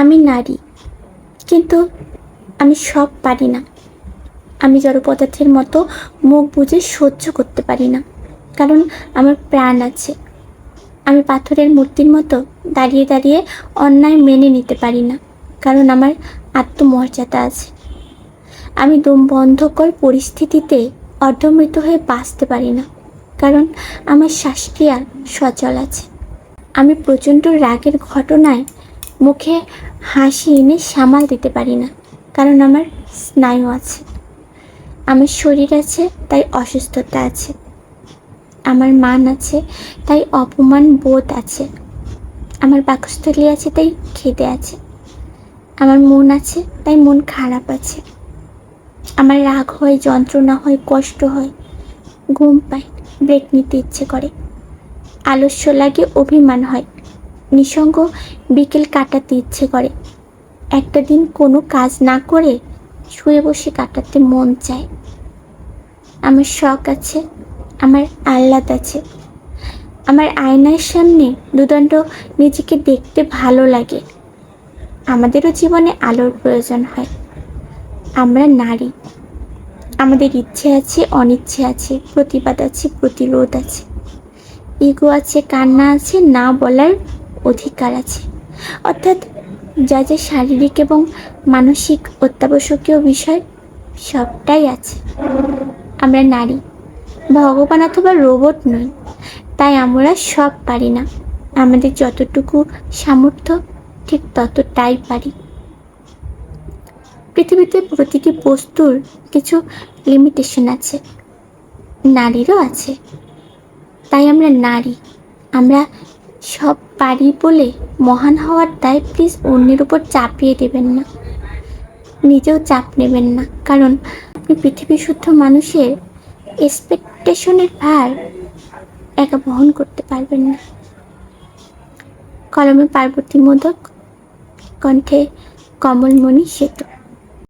আমি নারী, কিন্তু আমি সব পারি না। আমি জড় পদার্থের মতো মুখ বুঝে সহ্য করতে পারি না, কারণ আমার প্রাণ আছে। আমি পাথরের মূর্তির মতো দাঁড়িয়ে দাঁড়িয়ে অন্যায় মেনে নিতে পারি না, কারণ আমার আত্মমর্যাদা আছে। আমি দম বন্ধকর পরিস্থিতিতে অর্ধমৃত হয়ে বাঁচতে পারি না, কারণ আমার শ্বাসক্রিয়া সচল আছে। আমি প্রচণ্ড রাগের ঘটনায় মুখে হাসি এনে সামাল দিতে পারি না, কারণ আমার স্নায়ু আছে। আমার শরীর আছে, তাই অসুস্থতা আছে। আমার মান আছে, তাই অপমান বোধ আছে। আমার বাকস্থলী আছে, তাই খেদে আছে। আমার মন আছে, তাই মন খারাপ আছে। আমার রাগ হয়, যন্ত্রণা হয়, কষ্ট হয়, ঘুম পায়, ব্রেক নিতে ইচ্ছে করে। আলস্য লাগে, অভিমান হয়। নিঃসঙ্গ বিকেল কাটাতে ইচ্ছে করে। একটা দিন কোনো কাজ না করে শুয়ে বসে কাটাতে মন চায়। আমার শখ আছে, আমার আহ্লাদ আছে। আমার আয়নার সামনে দুদণ্ড নিজেকে দেখতে ভালো লাগে। আমাদেরও জীবনে আলোর প্রয়োজন হয়। আমরা নারী। আমাদের ইচ্ছে আছে, অনিচ্ছে আছে, প্রতিবাদ আছে, প্রতিরোধ আছে। ইগো আছে, কান্না আছে, না বলার অধিকার আছে। অর্থাৎ যা যা শারীরিক এবং মানসিক অত্যাবশ্যকীয় বিষয়, সবটাই আছে। আমরা নারী, ভগবান অথবা রোবট নই, তাই আমরা সব পারি না। আমাদের যতটুকু সামর্থ্য, ঠিক ততটাই পারি। পৃথিবীতে প্রতিটি বস্তুর কিছু লিমিটেশন আছে, নারীরও আছে। তাই আমরা নারী, আমরা সব পারি বলে মহান হওয়ার দায় প্লিজ অন্যের উপর চাপিয়ে দেবেন না। নিজেও চাপ নেবেন না, কারণ আপনি পৃথিবী শুদ্ধ মানুষের এক্সপেকটেশনের ভার একা বহন করতে পারবেন না। কলমে পার্বতী মোদক, কণ্ঠে কমলমণি সেতু।